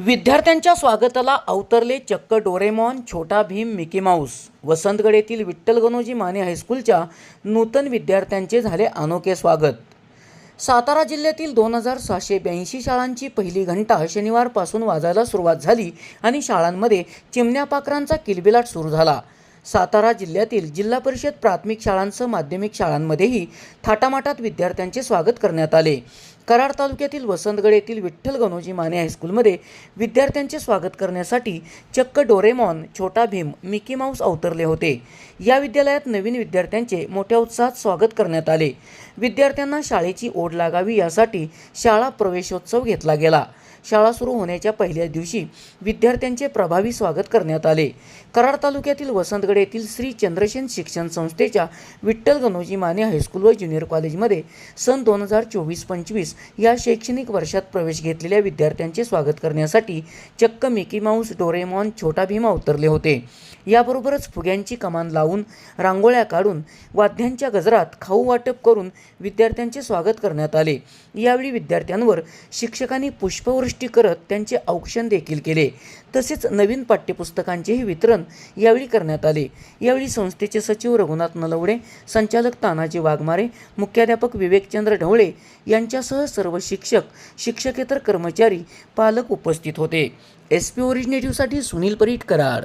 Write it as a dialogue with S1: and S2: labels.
S1: विद्यार्थ्यांच्या स्वागताला अवतरले चक्क डोरेमॉन छोटा भीम मिकी माऊस. वसंतगड येथील विठ्ठल गणोजी माने हायस्कूलच्या नूतन विद्यार्थ्यांचे झाले अनोखे स्वागत. सातारा जिल्ह्यातील दोन हजार सहाशे ब्याऐंशी शाळांची पहिली घंटा शनिवारपासून वाजायला सुरुवात झाली आणि शाळांमध्ये चिमण्या पाखरांचा किलबिलाट सुरू झाला. सातारा जिल्ह्यातील जिल्हा परिषद प्राथमिक शाळांसह माध्यमिक शाळांमध्येही थाटामाटात विद्यार्थ्यांचे स्वागत करण्यात आले. कराड तालुक्यातील वसंतगड येथील विठ्ठल गणोजी माने हायस्कूलमध्ये विद्यार्थ्यांचे स्वागत करण्यासाठी चक्क डोरेमॉन छोटा भीम मिकी माऊस अवतरले होते. या विद्यालयात नवीन विद्यार्थ्यांचे मोठ्या उत्साहात स्वागत करण्यात आले. विद्यार्थ्यांना शाळेची ओढ लागावी यासाठी शाळा प्रवेशोत्सव घेतला गेला. शाळा सुरू होण्याच्या पहिल्या दिवशी विद्यार्थ्यांचे प्रभावी स्वागत करण्यात आले. कराड तालुक्यातील वसंतगड येथील श्री चंद्रसेन शिक्षण संस्थेच्या विठ्ठल गणोजी माने हायस्कूल व ज्युनियर कॉलेजमध्ये सन दोन हजार चोवीस पंचवीस या शैक्षणिक वर्षात प्रवेश घेतलेल्या विद्यार्थ्यांचे स्वागत करण्यासाठी चक्क मिकी माऊस डोरेमॉन छोटा भीमा उतरले होते. याबरोबरच फुग्यांची कमान लावून रांगोळ्या काढून वाद्यांच्या गजरात खाऊ वाटप करून विद्यार्थ्यांचे स्वागत करण्यात आले. यावेळी विद्यार्थ्यांवर शिक्षकांनी पुष्पवृष्टी करत त्यांचे औक्षण देखील केले. तसेच नवीन पाठ्यपुस्तकांचेही वितरण यावेळी करण्यात आले. यावेळी संस्थेचे सचिव रघुनाथ नलवडे संचालक तानाजी वाघमारे मुख्याध्यापक विवेकचंद्र ढवळे यांच्यासह सर्व शिक्षक शिक्षकेतर कर्मचारी पालक उपस्थित होते. एस पी ओरिजिनेटिव्हसाठी सुनील परीट कराड